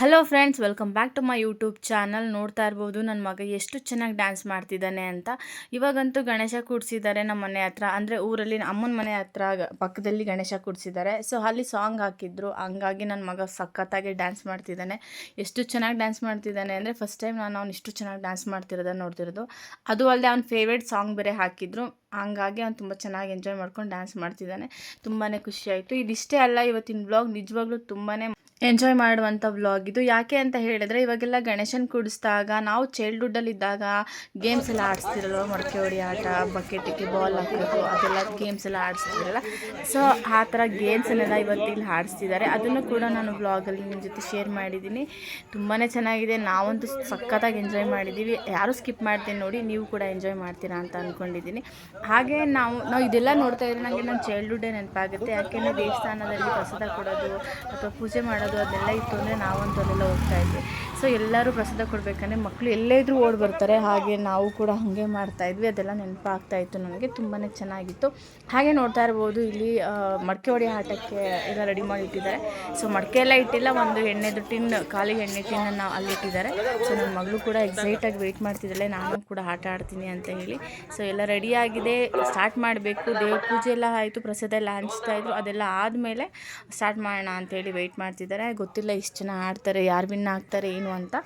Hello friends welcome back to my YouTube channel ನೋಡ್ತಾ ಇರ್ಬೋದು ನನ್ನ ಮಗ ಎಷ್ಟು ಚೆನ್ನಾಗಿ ಡ್ಯಾನ್ಸ್ ಮಾಡ್ತಿದ್ದಾನೆ ಅಂತ. ಇವಾಗಂತೂ ಗಣೇಶ ಕೂಡಿಸಿದ್ದಾರೆ ನಮ್ಮ ಮನೆ ಹತ್ರ. ಅಂದರೆ ಊರಲ್ಲಿ ಅಮ್ಮನ ಮನೆ ಹತ್ರ ಪಕ್ಕದಲ್ಲಿ ಗಣೇಶ ಕೂಡಿಸಿದ್ದಾರೆ. ಸೊ ಅಲ್ಲಿ ಸಾಂಗ್ ಹಾಕಿದ್ರು. ಹಂಗಾಗಿ ನನ್ನ ಮಗ ಸಖತ್ತಾಗಿ ಡ್ಯಾನ್ಸ್ ಮಾಡ್ತಿದ್ದಾನೆ. ಎಷ್ಟು ಚೆನ್ನಾಗಿ ಡ್ಯಾನ್ಸ್ ಮಾಡ್ತಿದ್ದಾನೆ ಅಂದರೆ ಫಸ್ಟ್ ಟೈಮ್ ನಾನು ಅವ್ನು ಇಷ್ಟು ಚೆನ್ನಾಗಿ ಡ್ಯಾನ್ಸ್ ಮಾಡ್ತಿರೋದನ್ನ ನೋಡ್ತಿರೋದು. ಅದು ಅಲ್ಲದೆ ಅವ್ನ ಫೇವ್ರೇಟ್ ಸಾಂಗ್ ಬೇರೆ ಹಾಕಿದ್ರು. ಹಂಗಾಗಿ ಅವ್ನು ತುಂಬ ಚೆನ್ನಾಗಿ ಎಂಜಾಯ್ ಮಾಡ್ಕೊಂಡು ಡ್ಯಾನ್ಸ್ ಮಾಡ್ತಿದ್ದಾನೆ. ತುಂಬಾ ಖುಷಿಯಾಯಿತು ಇದಿಷ್ಟೇ ಅಲ್ಲ, ಇವತ್ತಿನ ಬ್ಲಾಗ್ ನಿಜವಾಗ್ಲೂ ತುಂಬಾ ಎಂಜಾಯ್ ಮಾಡುವಂಥ ವ್ಲಾಗ್ ಇದು ಯಾಕೆ ಅಂತ ಹೇಳಿದ್ರೆ ಇವಾಗೆಲ್ಲ ಗಣೇಶನ್ ಕುಡಿಸಿದಾಗ ನಾವು ಚೈಲ್ಡ್ಹುಡ್ಡಲ್ಲಿ ಇದ್ದಾಗ ಗೇಮ್ಸ್ ಎಲ್ಲ ಆಡಿಸ್ತಿರಲ್ವ? ಮಡಕೆ ಹೊಡಿ ಆಟ ಬಕೆಟಿಗೆ ಬಾಲ್ ಹಾಕೋದು, ಅದೆಲ್ಲ ಗೇಮ್ಸ್ ಎಲ್ಲ ಆಡಿಸ್ತಿರಲ್ಲ. ಸೊ ಆ ಥರ ಗೇಮ್ಸನ್ನೆಲ್ಲ ಇವತ್ತು ಇಲ್ಲಿ ಆಡಿಸ್ತಿದ್ದಾರೆ. ಅದನ್ನು ಕೂಡ ನಾನು ವ್ಲಾಗಲ್ಲಿ ನಿಮ್ಮ ಜೊತೆ ಶೇರ್ ಮಾಡಿದ್ದೀನಿ. ತುಂಬಾ ಚೆನ್ನಾಗಿದೆ. ನಾವಂತೂ ಸಖತ್ತಾಗಿ ಎಂಜಾಯ್ ಮಾಡಿದ್ದೀವಿ. ಯಾರು ಸ್ಕಿಪ್ ಮಾಡ್ತೀನಿ ನೋಡಿ, ನೀವು ಕೂಡ ಎಂಜಾಯ್ ಮಾಡ್ತೀರಾ ಅಂತ ಅಂದ್ಕೊಂಡಿದ್ದೀನಿ ಹಾಗೆ ನಾವು ನಾವು ಇದೆಲ್ಲ ನೋಡ್ತಾ ಇದ್ರೆ ನನಗೆ ನನ್ನ ಚೈಲ್ಡ್ಹುಡ್ಡೇ ನೆನಪಾಗುತ್ತೆ. ಯಾಕೆಂದರೆ ದೇವಸ್ಥಾನದಲ್ಲಿ ಪ್ರಸಾದ ಕೊಡೋದು ಅಥವಾ ಪೂಜೆ ಮಾಡೋದು ಅದೆಲ್ಲ ಇತ್ತು ಅಂದರೆ ನಾವಂತೂ ಅಲ್ಲೆಲ್ಲ ಹೋಗ್ತಾ ಇದ್ವಿ. ಸೊ ಎಲ್ಲರೂ ಪ್ರಸಾದ ಕೊಡಬೇಕಂದ್ರೆ ಮಕ್ಕಳು ಎಲ್ಲೇ ಇದ್ರೂ ಓಡಿ ಬರ್ತಾರೆ ಹಾಗೆ ನಾವು ಕೂಡ ಹಾಗೆ ಮಾಡ್ತಾ ಇದ್ವಿ. ಅದೆಲ್ಲ ನೆನಪಾಗ್ತಾ ಇತ್ತು ನನಗೆ ತುಂಬಾ ಚೆನ್ನಾಗಿತ್ತು. ಹಾಗೆ ನೋಡ್ತಾ ಇರ್ಬೋದು, ಇಲ್ಲಿ ಮಡಕೆ ಹೊಡಿ ಆಟಕ್ಕೆ ಎಲ್ಲ ರೆಡಿ ಮಾಡಿ ಇಟ್ಟಿದ್ದಾರೆ ಸೊ ಮಡಕೆ ಎಲ್ಲ ಇಟ್ಟಿಲ್ಲ, ಒಂದು ಎಣ್ಣೆದು ಟಿನ್, ಖಾಲಿ ಎಣ್ಣೆ ಟಿನ್ನನ್ನು ಅಲ್ಲಿ ಇಟ್ಟಿದ್ದಾರೆ. ಸೊ ನನ್ನ ಮಗಳು ಕೂಡ ಎಕ್ಸೈಟಾಗಿ ವೆಯ್ಟ್ ಮಾಡ್ತಿದ್ದಾಳೆ. ನಾನು ಕೂಡ ಆಟ ಆಡ್ತೀನಿ ಅಂತ ಹೇಳಿ. ಸೊ ಎಲ್ಲ ರೆಡಿ ಆಗಿದೆ. ಸ್ಟಾರ್ಟ್ ಮಾಡಬೇಕು. ದೇವ್ರ ಪೂಜೆ ಎಲ್ಲ ಆಯಿತು, ಪ್ರಸಾದ ಎಲ್ಲ ಹಂಚ್ತಾ ಇದ್ರು. ಅದೆಲ್ಲ ಆದಮೇಲೆ ಸ್ಟಾರ್ಟ್ ಮಾಡೋಣ ಅಂತೇಳಿ ವೆಯ್ಟ್ ಮಾಡ್ತಿದ್ದಾರೆ. ಗೊತ್ತಿಲ್ಲ ಇಷ್ಟು ಜನ ಆಡ್ತಾರೆ, ಯಾರು ವಿನ್ ಆಗ್ತಾರೆ, ಏನು ಅಂತ.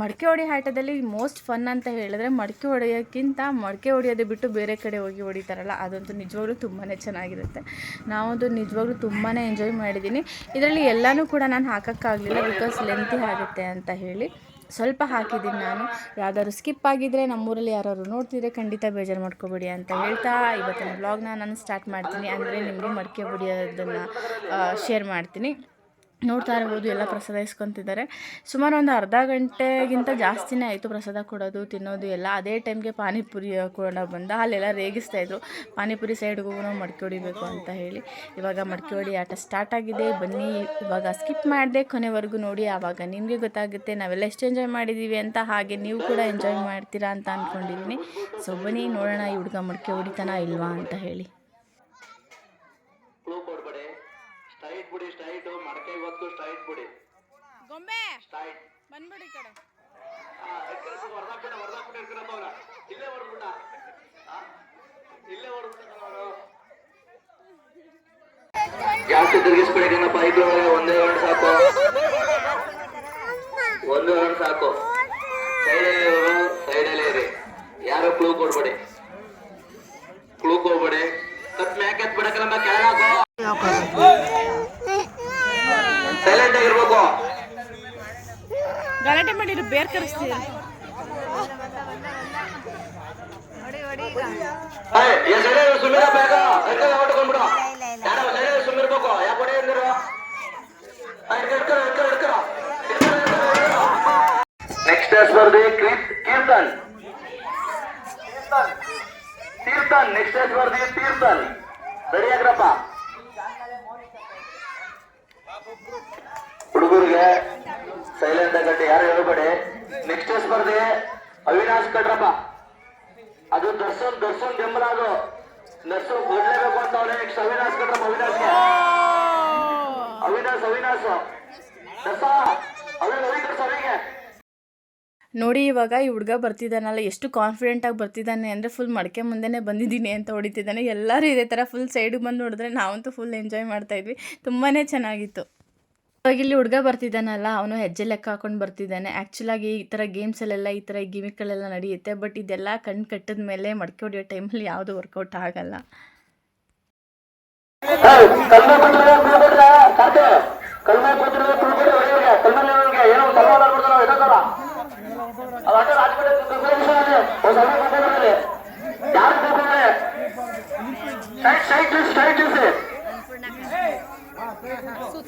ಮಡಕೆ ಹೊಡಿ ಆಟದಲ್ಲಿ ಮೋಸ್ಟ್ ಫನ್ ಅಂತ ಹೇಳಿದ್ರೆ ಮಡಕೆ ಹೊಡೆಯೋಕ್ಕಿಂತ ಮಡಕೆ ಹೊಡೆಯೋದು ಬಿಟ್ಟು ಬೇರೆ ಕಡೆ ಹೋಗಿ ಹೊಡಿತಾರಲ್ಲ, ಅದಂತೂ ನಿಜವಾಗ್ಲೂ ತುಂಬಾ ಚೆನ್ನಾಗಿರುತ್ತೆ. ನಾವಂತೂ ನಿಜವಾಗ್ಲೂ ತುಂಬಾ ಎಂಜಾಯ್ ಮಾಡಿದ್ದೀನಿ ಇದರಲ್ಲಿ ಎಲ್ಲನೂ ಕೂಡ ನಾನು ಹಾಕೋಕ್ಕಾಗಲಿಲ್ಲ ಬಿಕಾಸ್ ಲೆಂತಿ ಆಗುತ್ತೆ ಅಂತ ಹೇಳಿ. ಸ್ವಲ್ಪ ಹಾಕಿದ್ದೀನಿ ನಾನು. ಯಾವ್ದಾದ್ರು ಸ್ಕಿಪ್ ಆಗಿದ್ದರೆ ನಮ್ಮೂರಲ್ಲಿ ಯಾರಾದ್ರು ನೋಡ್ತಿದ್ರೆ ಖಂಡಿತ ಬೇಜಾರು ಮಾಡ್ಕೋಬೇಡಿ ಅಂತ ಹೇಳ್ತಾ ಇವತ್ತಿನ ಬ್ಲಾಗ್ನ ನಾನು ಸ್ಟಾರ್ಟ್ ಮಾಡ್ತೀನಿ. ಅಂದರೆ ನಿಮಗೆ ಮಡಿಕೆ ಹೊಡಿಯೋದನ್ನು ಶೇರ್ ಮಾಡ್ತೀನಿ. ನೋಡ್ತಾ ಇರ್ಬೋದು ಎಲ್ಲ ಪ್ರಸಾದ ಇಸ್ಕೊತಿದ್ದಾರೆ. ಸುಮಾರು ಒಂದು ಅರ್ಧ ಗಂಟೆಗಿಂತ ಜಾಸ್ತಿನೇ ಆಯಿತು ಪ್ರಸಾದ ಕೊಡೋದು ತಿನ್ನೋದು ಎಲ್ಲ. ಅದೇ ಟೈಮ್ಗೆ ಪಾನಿಪುರಿ ಕೂಡ ಬಂದ. ಅಲ್ಲೆಲ್ಲ ರೇಗಿಸ್ತಾ ಇದ್ರು. ಪಾನಿಪುರಿ ಸೈಡ್ಗೆ ನಾವು ಮಡಕೆ ಹೊಡಿಬೇಕು ಅಂತ ಹೇಳಿ. ಇವಾಗ ಮಡಕೆ ಹೊಡಿ ಆಟ ಸ್ಟಾರ್ಟ್ ಆಗಿದೆ. ಬನ್ನಿ ಇವಾಗ ಸ್ಕಿಪ್ ಮಾಡಿದೆ ಕೊನೆವರೆಗೂ ನೋಡಿ. ಆವಾಗ ನಿಮಗೆ ಗೊತ್ತಾಗುತ್ತೆ ನಾವೆಲ್ಲ ಎಷ್ಟು ಎಂಜಾಯ್ ಮಾಡಿದ್ದೀವಿ ಅಂತ. ಹಾಗೆ ನೀವು ಕೂಡ ಎಂಜಾಯ್ ಮಾಡ್ತೀರಾ ಅಂತ ಅಂದ್ಕೊಂಡಿದ್ದೀನಿ ಸೊ ಬನ್ನಿ ನೋಡೋಣ ಈ ಹುಡುಗ ಮಡಕೆ ಹೊಡಿತಾನ ಇಲ್ವಾ ಅಂತ ಹೇಳಿ ಕ್ಲೂ ಕೊಡ್ಬೇಡಿ ಸ್ಟ್ರೈಟ್ ಬಿಡಿ ಸ್ಟ್ರೈಟ್ ಮಡಕೆ ಇವತ್ತು ಸ್ಟ್ರೈಟ್ ಬಿಡಿ ಗೊಂಬೆ ಬಂದ್ಬಿಡಿ ಕಡೆ. ಇಲ್ಲೇ ಹೊಡ್ಬಿಟ್ಟ ಜಾಸ್ತಿ ಒಂದೇ ರೌಂಡ್ ಸಾಕು. ಒಂದು ರೌಂಡ್ ಸಾಕು. ಸೈಡಲ್ಲಿ ಇರೋರು ಸೈಡಲ್ಲಿ ಇರಿ. ಯಾರು ಕ್ಲೂ ಕೊಡ್ಬೇಡಿ. ಕ್ಲೂ ಕೊಡ್ಬೇಡಿ. ಕತ್ ಮ್ಯಾಕ್ ಎತ್ ಬಿಡಕಲ್ಲ ಕೆಳಗಾಕೋ ಸೈಲೆಂಟ್ ಆಗಿರ್ಬೇಕು ಗಲಾಟೆ ಮಾಡಿರು ಬೇರ್ ಕರೆಸ್ತೀರಿ ಏಯ್, ಈ ಸೈಡ್ ಸುಮ್ಮಿರ ಬೇಗ ಎಡ್ಕಲ್ ಹೊಡ್ಕೊಂಡ್ಬಿಡು ಯಾರೋ ಸೈಡ್ ಸುಮ್ಮಿರ್ಬೇಕು ಯಾಕೆ ಹೊಡೆ ಕರೆಸ್ತೀವಿ ನೆಕ್ಸ್ಟ್ ಸ್ಪರ್ಧೆ ಕೀರ್ತ್- ಕೀರ್ತನ್. ತೀರ್ಥನ್ ನೆಕ್ಸ್ಟ್ ಸ್ಪರ್ಧೆ ತೀರ್ಥನ್ ರೆಡಿ ಆಗ್ರಪ್ಪ ಹುಡುಗರಿಗೆ ಸೈಲೆಂಟ್ ಆಗಟ್ಟಿ ಯಾರು ಹೇಳ್ಬೇಡಿ. ನೆಕ್ಸ್ಟ್ ಸ್ಪರ್ಧೆ ಅವಿನಾಶ್ ಕಡ್ರಪ್ಪ. ಅದು ದರ್ಶನ್ ದರ್ಶನ್ ಬೆಂಬಲ ಅದು. ದರ್ಶನ್ ಕೊಡ್ಲೇಬೇಕು ಅಂತ ಅವನೇ ನೆಕ್ಸ್ಟ್ ಅವಿನಾಶ್ ಕಡ್ರಪ್ಪ ಅವಿನಾಶ್ ಅವಿನಾಶ್ ಅವಿನಾಶ್. ದರ್ಶ ನೋಡಿ, ಇವಾಗ ಈ ಹುಡುಗ ಬರ್ತಿದ್ದಾನಲ್ಲ, ಎಷ್ಟು ಕಾನ್ಫಿಡೆಂಟಾಗಿ ಬರ್ತಿದ್ದಾನೆ ಅಂದರೆ ಫುಲ್ ಮಡಕೆ ಮುಂದೆನೇ ಬಂದಿದ್ದೀನಿ ಅಂತ ಹೊಡಿತಿದ್ದಾನೆ. ಎಲ್ಲರೂ ಇದೇ ಥರ ಫುಲ್ ಸೈಡಿಗೆ ಬಂದು ನೋಡಿದ್ರೆ ನಾವಂತೂ ಫುಲ್ ಎಂಜಾಯ್ ಮಾಡ್ತಾ ಇದ್ವಿ. ತುಂಬಾ ಚೆನ್ನಾಗಿತ್ತು. ಇವಾಗ ಇಲ್ಲಿ ಹುಡುಗ ಬರ್ತಿದ್ದಾನಲ್ಲ, ಅವನು ಹೆಜ್ಜೆ ಲೆಕ್ಕ ಹಾಕೊಂಡು ಬರ್ತಿದ್ದಾನೆ. ಆ್ಯಕ್ಚುಲಾಗಿ ಈ ಥರ ಗೇಮ್ಸಲ್ಲೆಲ್ಲ ಈ ಥರ ಗಿಮಿಕ್ಗಳೆಲ್ಲ ನಡೆಯುತ್ತೆ ಬಟ್ ಇದೆಲ್ಲ ಕಣ್ಣು ಕಟ್ಟಿದ ಮೇಲೆ ಮಡಕೆ ಹೊಡೆಯೋ ಟೈಮಲ್ಲಿ ಯಾವುದು ವರ್ಕೌಟ್ ಆಗಲ್ಲ. ಸಾಕು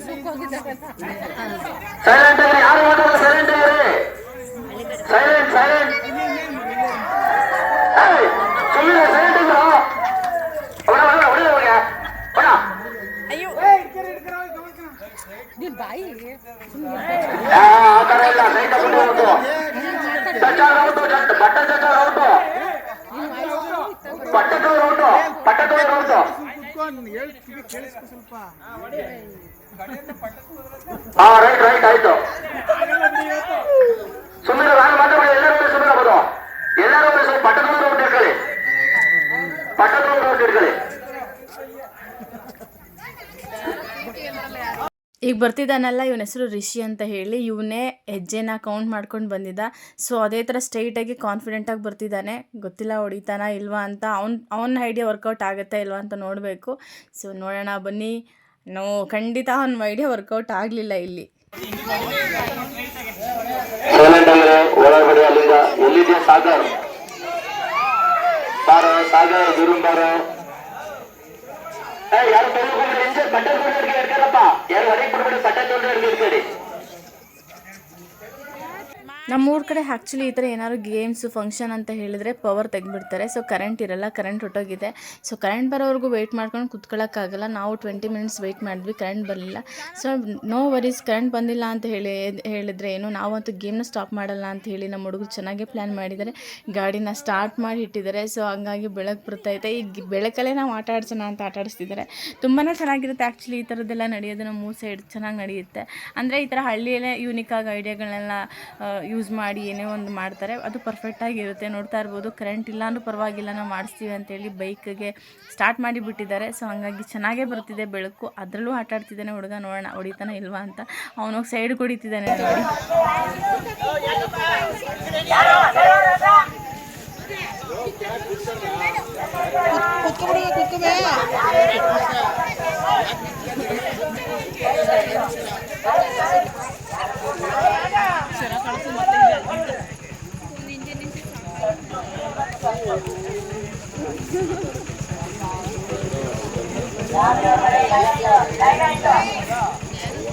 ಕಲ್ಮ ಆ ಬರ್ತಿದ್ದಾನಲ್ಲ, ಇವನ ಹೆಸರು ರಿಷಿ ಅಂತ ಹೇಳಿ ಇವನೇ ಹೆಜ್ಜೆನ ಕೌಂಟ್ ಮಾಡ್ಕೊಂಡು ಬಂದಿದ್ದ. ಸೊ ಅದೇ ಥರ ಸ್ಟ್ರೈಟಾಗಿ ಕಾನ್ಫಿಡೆಂಟಾಗಿ ಬರ್ತಿದ್ದಾನೆ. ಗೊತ್ತಿಲ್ಲ ಹೊಡಿತಾನ ಇಲ್ವಾ ಅಂತ ಅವ್ನ, ಅವನ ಐಡಿಯಾ ವರ್ಕೌಟ್ ಆಗುತ್ತಾ ಇಲ್ವಾ ಅಂತ ನೋಡಬೇಕು. ಸೊ ನೋಡೋಣ, ಬನ್ನಿ. ನೋ, ಖಂಡಿತ ಅವನ ಐಡಿಯಾ ವರ್ಕೌಟ್ ಆಗಲಿಲ್ಲ ಇಲ್ಲಿ. ಸಾಗರ್? ಸಾಗರ್ ಯಾರು ತೊಳ್ಕೊಂಡ್ರೆ ಇಂಚೆ ಬಟ್ಟೆ ತೊಗೊಂಡ್ರೆ ಇಟ್ಕೊಳ್ಳಪ್ಪ ಯಾರು ಹೊರಗೆ ಬಿಡ್ಬೇಡಿ ಬಟ್ಟೆ ತೊಗೊಂಡ್ರೆ ಇಟ್ಕೊಳ್ಳಿ ನಮ್ಮೂರ ಕಡೆ ಆ್ಯಕ್ಚುಲಿ ಈ ಥರ ಏನಾದ್ರು ಗೇಮ್ಸು ಫಂಕ್ಷನ್ ಅಂತ ಹೇಳಿದ್ರೆ ಪವರ್ ತೆಗೆದ್ಬಿಡ್ತಾರೆ. ಸೊ ಕರೆಂಟ್ ಇರಲ್ಲ ಕರೆಂಟ್ ಹೊಟ್ಟೋಗಿದೆ. ಸೊ ಕರೆಂಟ್ ಬರೋವರೆಗೂ ವೆಯ್ಟ್ ಮಾಡ್ಕೊಂಡು ಕುತ್ಕೊಳ್ಳೋಕ್ಕಾಗಲ್ಲ ನಾವು ಟ್ವೆಂಟಿ ಮಿನಿಟ್ಸ್ ವೆಯ್ಟ್ ಮಾಡಿದ್ವಿ ಕರೆಂಟ್ ಬರಲಿಲ್ಲ. ಸೊ ನೋ ವರೀಸ್ ಕರೆಂಟ್ ಬಂದಿಲ್ಲ ಅಂತ ಹೇಳಿ, ಹೇಳಿದ್ರೆ ಏನು? ನಾವಂತೂ ಗೇಮ್ನ ಸ್ಟಾಪ್ ಮಾಡಲ್ಲ ಅಂತ ಹೇಳಿ ನಮ್ಮ ಹುಡುಗರು ಚೆನ್ನಾಗೇ ಪ್ಲ್ಯಾನ್ ಮಾಡಿದ್ದಾರೆ. ಗಾಡಿನ ಸ್ಟಾರ್ಟ್ ಮಾಡಿ ಇಟ್ಟಿದ್ದಾರೆ. ಸೊ ಹಂಗಾಗಿ ಬೆಳಕು ಬರ್ತೈತೆ ಈ ಬೆಳಕಲ್ಲೇ ನಾವು ಆಟ ಆಡ್ಸೋಣ ಅಂತ ಆಟ ಆಡಿಸ್ತಿದ್ದಾರೆ. ತುಂಬಾ ಚೆನ್ನಾಗಿರುತ್ತೆ ಆ್ಯಕ್ಚುಲಿ ಈ ಥರದ್ದೆಲ್ಲ ನಡೆಯೋದು. ನಮ್ಮ ಮೂರು ಸೈಡ್ ಚೆನ್ನಾಗಿ ನಡೆಯುತ್ತೆ. ಅಂದರೆ ಈ ಥರ ಹಳ್ಳಿಯಲ್ಲೇ ಯೂನಿಕ್ ಆಗಿ ಐಡಿಯಾಗಳನ್ನೆಲ್ಲ ಯೂಸ್ ಮಾಡಿ ಏನೇ ಒಂದು ಮಾಡ್ತಾರೆ, ಅದು ಪರ್ಫೆಕ್ಟಾಗಿರುತ್ತೆ ನೋಡ್ತಾ ಇರ್ಬೋದು ಕರೆಂಟ್ ಇಲ್ಲ ಅಂದ್ರೂ ಪರವಾಗಿಲ್ಲ, ನಾವು ಮಾಡಿಸ್ತೀವಿ ಅಂತೇಳಿ ಬೈಕ್ಗೆ ಸ್ಟಾರ್ಟ್ ಮಾಡಿ ಬಿಟ್ಟಿದ್ದಾರೆ. ಸೊ ಹಂಗಾಗಿ ಚೆನ್ನಾಗೇ ಬರ್ತಿದೆ ಬೆಳಕು. ಅದರಲ್ಲೂ ಆಟ ಆಡ್ತಿದ್ದಾನೆ ಹುಡುಗ, ನೋಡೋಣ ಹೊಡಿತಾನೆ ಇಲ್ವಾ ಅಂತ. ಅವನೋಗಿ ಸೈಡ್ ಹೊಡಿತಿದ್ದಾನೆ ನೋಡಿ.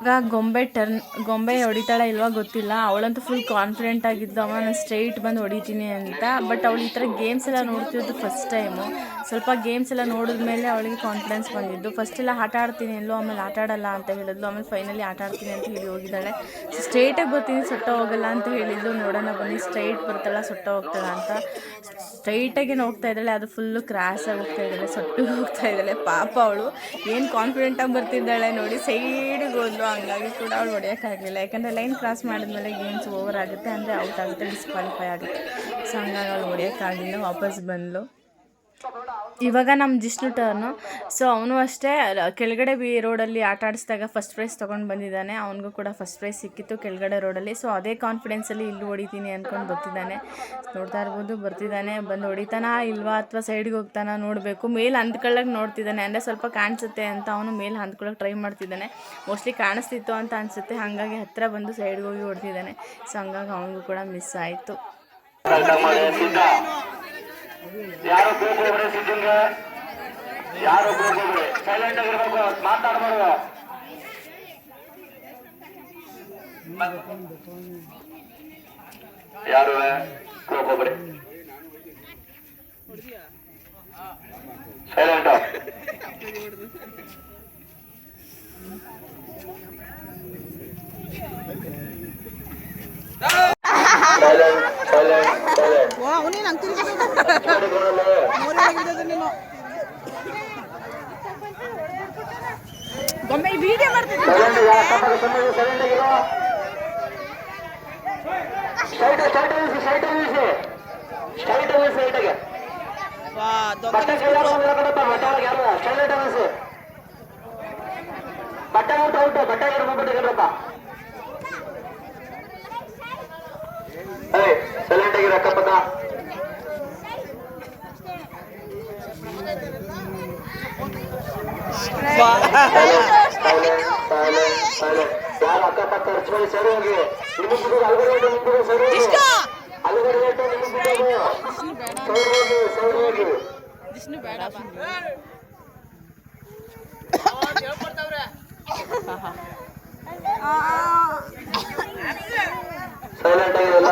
ಈಗ ಗೊಂಬೆ ಟರ್ನ್ ಗೊಂಬೆ ಹೊಡಿತಾಳ ಇಲ್ವಾ ಗೊತ್ತಿಲ್ಲ. ಅವಳಂತೂ ಫುಲ್ ಕಾನ್ಫಿಡೆಂಟ್ ಆಗಿದ್ದು ಅವ ನಾನು ಸ್ಟ್ರೈಟ್ ಬಂದು ಹೊಡಿತೀನಿ ಅಂತ. ಬಟ್ ಅವಳು ಈ ಥರ ಗೇಮ್ಸ್ ಎಲ್ಲ ನೋಡ್ತಿರೋದು ಫಸ್ಟ್ ಟೈಮು ಸ್ವಲ್ಪ ಗೇಮ್ಸ್ ಎಲ್ಲ ನೋಡಿದ್ಮೇಲೆ ಅವಳಿಗೆ ಕಾನ್ಫಿಡೆನ್ಸ್ ಬಂದಿದ್ದು. ಫಸ್ಟ್ ಎಲ್ಲ ಆಟ ಆಡ್ತೀನಿ, ಎಲ್ಲೋ ಆಮೇಲೆ ಆಟ ಆಡಲ್ಲ ಅಂತ ಹೇಳಿದ್ಲು. ಆಮೇಲೆ ಫೈನಲಿ ಆಟ ಆಡ್ತೀನಿ ಅಂತ ಹೇಳಿ ಹೋಗಿದ್ದಾಳೆ. ಸ್ಟ್ರೈಟಾಗಿ ಬರ್ತೀನಿ, ಸೊಟ್ಟ ಹೋಗಲ್ಲ ಅಂತ ಹೇಳಿದ್ಲು. ನೋಡೋಣ ಬನ್ನಿ ಸ್ಟ್ರೈಟ್ ಬರ್ತಲ್ಲ ಸೊಟ್ಟ ಹೋಗ್ತಾಳ ಅಂತ. ಸ್ಟ್ರೈಟಾಗಿ ಹೋಗ್ತಾ ಇದ್ದಾಳೆ, ಅದು ಫುಲ್ಲು ಕ್ರಾಸಾಗಿ ಹೋಗ್ತಾ ಇದ್ದಾಳೆ ಸೊಟ್ಟಿಗೆ ಹೋಗ್ತಾ ಇದ್ದಾಳೆ. ಪಾಪ ಅವಳು. ಏನು ಕಾನ್ಫಿಡೆಂಟಾಗಿ ಬರ್ತಿದ್ದಾಳೆ ನೋಡಿ ಸೈಡಿಗೆ ಹೋದ್ಲು. ಹಂಗಾಗಿ ಕೂಡ ಅವಳು ಹೊಡೆಯೋಕ್ಕಾಗಲಿಲ್ಲ ಯಾಕಂದರೆ ಲೈನ್ ಕ್ರಾಸ್ ಮಾಡಿದ್ಮೇಲೆ ಗೇಮ್ಸ್ ಓವರ್ ಆಗುತ್ತೆ, ಅಂದರೆ ಔಟ್ ಆಗುತ್ತೆ ಡಿಸ್ಕ್ವಾಲಿಫೈ ಆಗುತ್ತೆ. ಸೊ ಹಂಗಾಗಿ ಅವಳು ಹೊಡೆಯೋಕ್ಕಾಗಲಿಲ್ಲ ವಾಪಸ್ ಬಂದಳು ಇವಾಗ ನಮ್ಮ ಜಿಷ್ಣು ಟರ್ನು ಸೊ ಅವನು ಅಷ್ಟೇ ಕೆಳಗಡೆ ಬಿ ರೋಡಲ್ಲಿ ಆಟ ಆಡಿಸಿದಾಗ ಫಸ್ಟ್ ಪ್ರೈಸ್ ತೊಗೊಂಡು ಬಂದಿದ್ದಾನೆ. ಅವನಿಗೂ ಕೂಡ ಫಸ್ಟ್ ಪ್ರೈಸ್ ಸಿಕ್ಕಿತ್ತು ಕೆಳಗಡೆ ರೋಡಲ್ಲಿ ಸೊ ಅದೇ ಕಾನ್ಫಿಡೆನ್ಸಲ್ಲಿ ಇಲ್ಲಿ ಹೊಡಿತೀನಿ ಅಂದ್ಕೊಂಡು ಬರ್ತಿದ್ದಾನೆ. ನೋಡ್ತಾ ಇರ್ಬೋದು, ಬರ್ತಿದ್ದಾನೆ, ಬಂದು ಹೊಡಿತಾನಾ ಇಲ್ವಾ ಅಥವಾ ಸೈಡ್ಗೆ ಹೋಗ್ತಾನ ನೋಡಬೇಕು. ಮೇಲೆ ಅಂದ್ಕೊಳ್ಳೋಕೆ ನೋಡ್ತಿದ್ದಾನೆ. ಅಂದರೆ ಸ್ವಲ್ಪ ಕಾಣಿಸುತ್ತೆ ಅಂತ ಅವನು ಮೇಲೆ ಅಂದ್ಕೊಳ್ಳೋಕೆ ಟ್ರೈ ಮಾಡ್ತಿದ್ದಾನೆ. ಮೋಸ್ಟ್ಲಿ ಕಾಣಿಸ್ತಿತ್ತು ಅಂತ ಅನಿಸುತ್ತೆ. ಹಾಗಾಗಿ ಹತ್ತಿರ ಬಂದು ಸೈಡ್ಗೆ ಹೋಗಿ ಹೊಡ್ತಿದ್ದಾನೆ. ಸೊ ಹಂಗಾಗಿ ಅವನಿಗೂ ಕೂಡ ಮಿಸ್ ಆಯಿತು. ಯಾರು ಕೂಗೋಗ್ರೆ ಸಿದ್ಧಂಗೆ ಯಾರು ಕೂಗೋಗ್ರೆ ಸೈಲೆಂಟ್ ಆಗಿರ್ಬೇಕು ಮಾತಾಡ್ಬಾರ್ದು ಯಾರು? ಕೂಗೋಗ್ರೆ ಸೈಲೆಂಟ್ ಸೈಲೆಂಟ್ ಸೈಲೆಂಟ್ ವಾ ಅವನೇ ನಂಗೆ ಮೋರಿಯಾಗಿರೋದು ನೀನು ಗೊಂಬೆ ವಿಡಿಯೋ ಮಾಡ್ತಿದ್ದೆ. ಸೈಲೆಂಟ್ ಯಾಕಪ್ಪ ಬಟ್ಟೆ ಸೈಲೆಂಟ್ ಆಗಿರೋ ಸ್ಟ್ರೈಟ್ ಸ್ಟ್ರೈಟ್ ಇಳಿಸಿ ಸ್ಟ್ರೈಟ್ ಇಳಿಸಿ ಸ್ಟ್ರೈಟ್ ಇಳಿಸಿ ಸ್ಟ್ರೈಟ್ಗೆ ವಾ ದೊಡ್ಡ ಬಟ್ಟೆ ಕೈಯಾಗ ಹೋಗಿಲ್ಲ ಕಣಪ್ಪ ಬಟ್ಟೆ ಒಳಗೆ ಯಾರು ಸ್ಟ್ರೈಟ್ ಇಳಿಸಿ ಬಟ್ಟೆ ಔಟ್ ಔಟ್ ಬಟ್ಟೆ ಇರ್ಬೇಕು ಕಣ್ರಪ್ಪ ಏಯ್ ಸೈಲೆಂಟ್ ಅಕ್ಕಪಕ್ಕ ಸ್ಟ್ರೈಟ್ ಯಾರು ಅಕ್ಕಪಕ್ಕ. ಖರ್ಚು ಮಾಡಿ ಸರಿ ಹೋಗಿ ನಿಮಗೆ ಸಿಗೋದು ಅಲ್ಗಡೆ ಸರಿ ಅಲ್ಗಡೆ ರೇಟು ಸರಿ ಹೋಗಿ ಸರಿ ಹೋಗಿ ಸೈಲೆಂಟ್ ಆಗಿರಲ್ಲ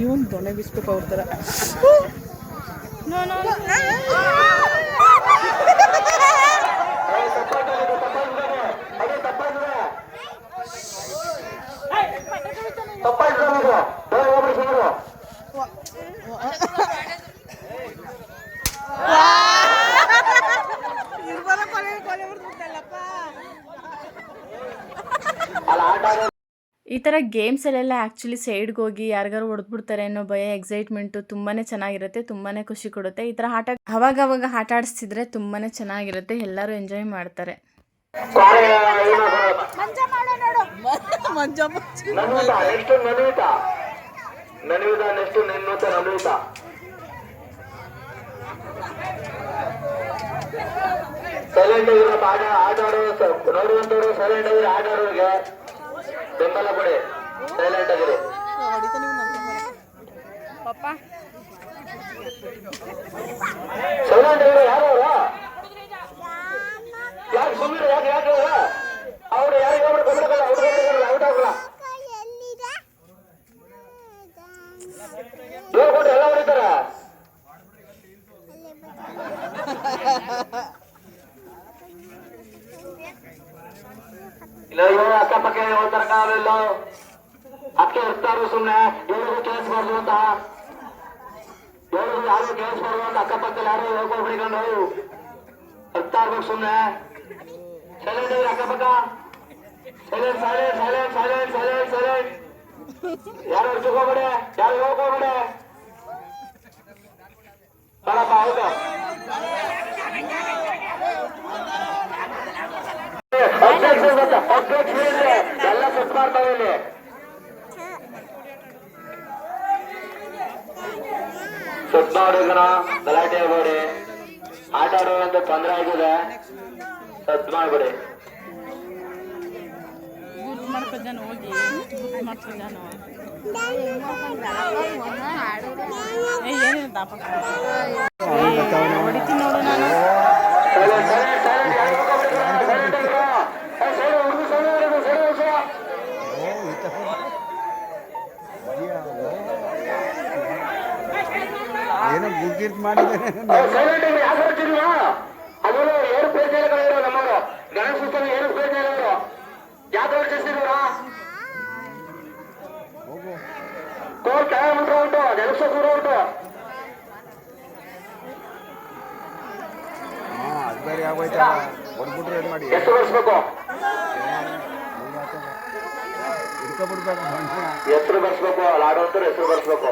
ಇವನ್ ದೊಣೆ ಬಿಸ್ಬೇಕು ಅವ್ರ ನೋ ತಪ್ಪಾಗಿದೆ ತಪ್ಪಾಗಿದೆ ಅದೇ ತಪ್ಪಾಗಿದೆ ತಪ್ಪಾಗಿದೆ ನೀವು ಬೇರೆ ಹೋಗ್ಬಿಡಿ ಸುಮ್ಮನೆ ಅಲ್ಲ ಆಟ ಆಡೋ ಈ ಥರ ಗೇಮ್ಸಲ್ಲೆಲ್ಲ ಆ್ಯಕ್ಚುಲಿ ಸೈಡ್ಗೆ ಹೋಗಿ ಯಾರಿಗಾರು ಹೊಡೆದ್ಬಿಡ್ತಾರೆ ಅನ್ನೋ ಭಯ ಎಕ್ಸೈಟ್ಮೆಂಟು ತುಂಬಾ ಚೆನ್ನಾಗಿರುತ್ತೆ ತುಂಬಾ ಖುಷಿ ಕೊಡುತ್ತೆ. ಈ ಥರ ಆಟ ಅವಾಗ ಅವಾಗ ಆಟ ಆಡಿಸ್ತಿದ್ರೆ ತುಂಬಾ ಚೆನ್ನಾಗಿರುತ್ತೆ, ಎಲ್ಲರೂ ಎಂಜಾಯ್ ಮಾಡ್ತಾರೆ. ಸೈಲೆಂಟ್ ಆಗಿರೋ ಆಟ ಆಟ ಆಡೋ ಸೈಲೆಂಟ್ ಆಗಿರೋ ಆಟ ಆಡೋರಿಗೆ ಬೆಂಬಲ ಕೊಡಿ. ಸೈಲೆಂಟ್ ಆಗಿರಿ. ಸೈಲೆಂಟ್ ಆಗಿರೋ ಯಾರು ಅವರು? ಯಾಕೆ ಸುಮ್ಮನೆ ಯಾಕೆ ಯಾಕೆ ಅವ್ರು? ಯಾರು ಒಬ್ರು ಕೊಡ್ಬೇಕಲ್ಲ ಅವ್ರು ಔಟ್ ಆಗಲ್ಲ. ದೇವ್ರು ಕೊಟ್ಟು ಎಲ್ಲ ಹೊಡಿತಾರ ಇಲ್ಲ ಇವ್ರು ಅಕ್ಕಪಕ್ಕ ಹೇಳ್ತಾರ ಕಾಲೆಲ್ಲ ಅದಕ್ಕೆ ಇರ್ತಾರು ಸುಮ್ನೆ. ಹೇಳಿದ್ರು ಕೇಳಿಸ್ಬಾರ್ದು ಅಂತ ಹೇಳಿದ್ರು ಯಾರು ಕೇಳಿಸ್ಬಾರ್ದು ಅಂತ ಅಕ್ಕಪಕ್ಕದಲ್ಲಿ ಯಾರು ಹೋಗ್ಬಿಡ್ಕೊಂಡು ಇರ್ತಾ ಇರ್ಬೇಕು ಸುಮ್ನೆ. ಸೈಲೆಂಟ್ ಅಕ್ಕ ಅಕ್ಕಪಕ್ಕ silent silent silent silent silent silent ಯಾರು ಹೋಗ್ಬೇಡಿ? ಯಾರು ಹೋಗ್ಬೇಡಿ? ಬರಪ್ಪ ಹೌದು ಎಲ್ಲ ಸುತ್ತ ಮಾಡ್ತಾವೆ ಇಲ್ಲಿ ಮಾಡೋದನ್ನ ಗಲಾಟೆ ಆಗ್ಬೇಡಿ ಆಟ ಆಡುವಂತ ತೊಂದರೆ ಆಗಿದೆ ಸತ್ ಮಾಡ್ಬೇಡಿ ಸೈಲೆಂಟ್ ಸೈಲೆಂಟ್ ಸೈಲೆಂಟ್ ನೋಡು ಹೋಗ್ಬೇಡಿ ಸೈಲೆಂಟ್ ಆಗಿರೋ ಸೈಡ್ ಹುಡುಗ ಸೈಡ್ ಇರೋದು ಸೈಡ್ ಹುಡುಗ ಏನೋ ಗುಗ್ಗಿರ್ತ್ ಮಾಡಿದ್ದೇನೆ ಸೈಲೆಂಟ್ ಆಗಿ ಯಾಕೆ ಬರ್ತಿಲ್ವಾ ಅದೆಲ್ಲ ಏನು ಪ್ರಯೋಜನಗಳಿರೋ ನಮ್ಮವರು ಗಣೇಶ ಉತ್ಸವ ಏನು ಪ್ರಯೋಜನ ಇರೋರು ಯಾಕೆ ಹೊರಟಿಸಿದ್ರ ಹೋಗು ಕೋಲ್ ಕೆಳಗೆ ಮುಟ್ರ ಉಂಟು ನೆಲಸ ದೂರ ಉಂಟು ಹಾ ಅದು ಬೇರೆ ಆಗೋಯ್ತಲ್ಲ ಹೊಡ್ಬಿಟ್ರೆ ಏನು ಮಾಡಿ ಎಷ್ಟು ಬರ್ಸ್ಬೇಕು ಹಿಡ್ಕೊಬಿಡ್ಬೇಕು ಬಣ್ಣ ಹೆಸರು ಬರ್ಸ್ಬೇಕು